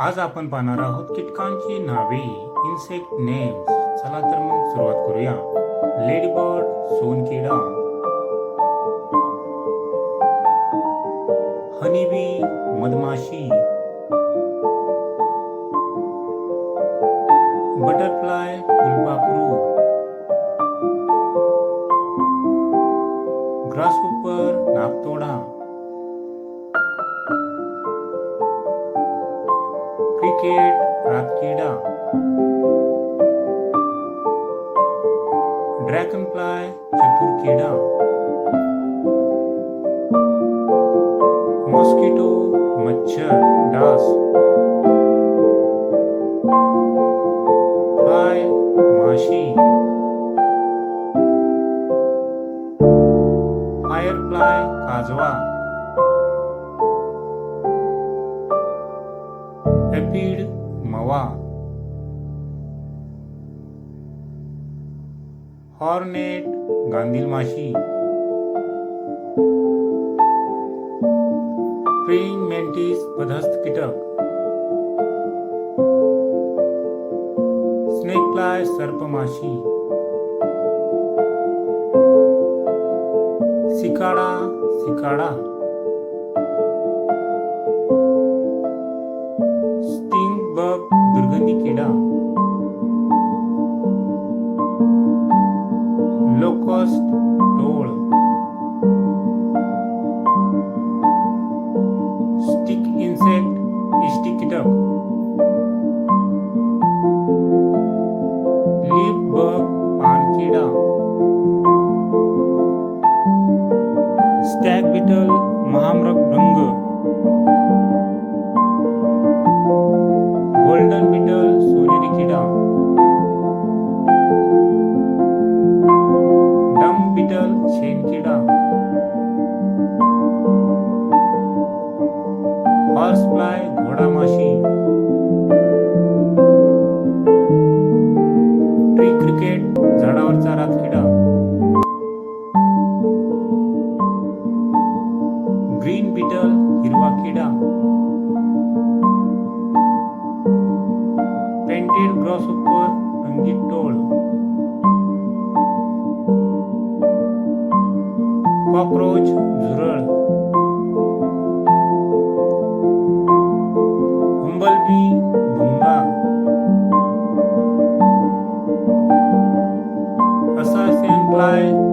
आज आपण पाहणार आहोत कीटकांची नावे इन्सेक्ट नेम्स चला तर मग सुरुवात करूया. लेडीबर्ड सोनकिडा. हनीबी मधमाशी. बटरफ्लाय फुलपाखरू. ग्रासहोपर नागतोडा. क्रिकेट रातकिडा। ड्रॅगनफ्लाय चतुरकिडा। मॉस्किटो मच्छर डास। फ्लाय माशी। फायरफ्लाय काजवा। ॲपिड मवा. हॉर्नेट गांधीलमाशी प्रिंग मेंटीस पदस्थ कीटक. स्नेकलाय सर्पमाशी सिकाडा सिकाडा. बग दुर्गंधी किडा। लोकस्ट टोळ स्टिक इन्सेक्ट इष्टी कीटक लीफ बग पानकिडा स्टॅग बिटल महामृग, भृंग। फ्लाय घोडा माशी ट्री क्रिकेट झाडावरचा रातकिडा ग्रीन बिटल हिरवा किडा. पेंटेड ग्रॉस उपर रंगीत टोळ. कॉक्रोच झुरळ. 拜。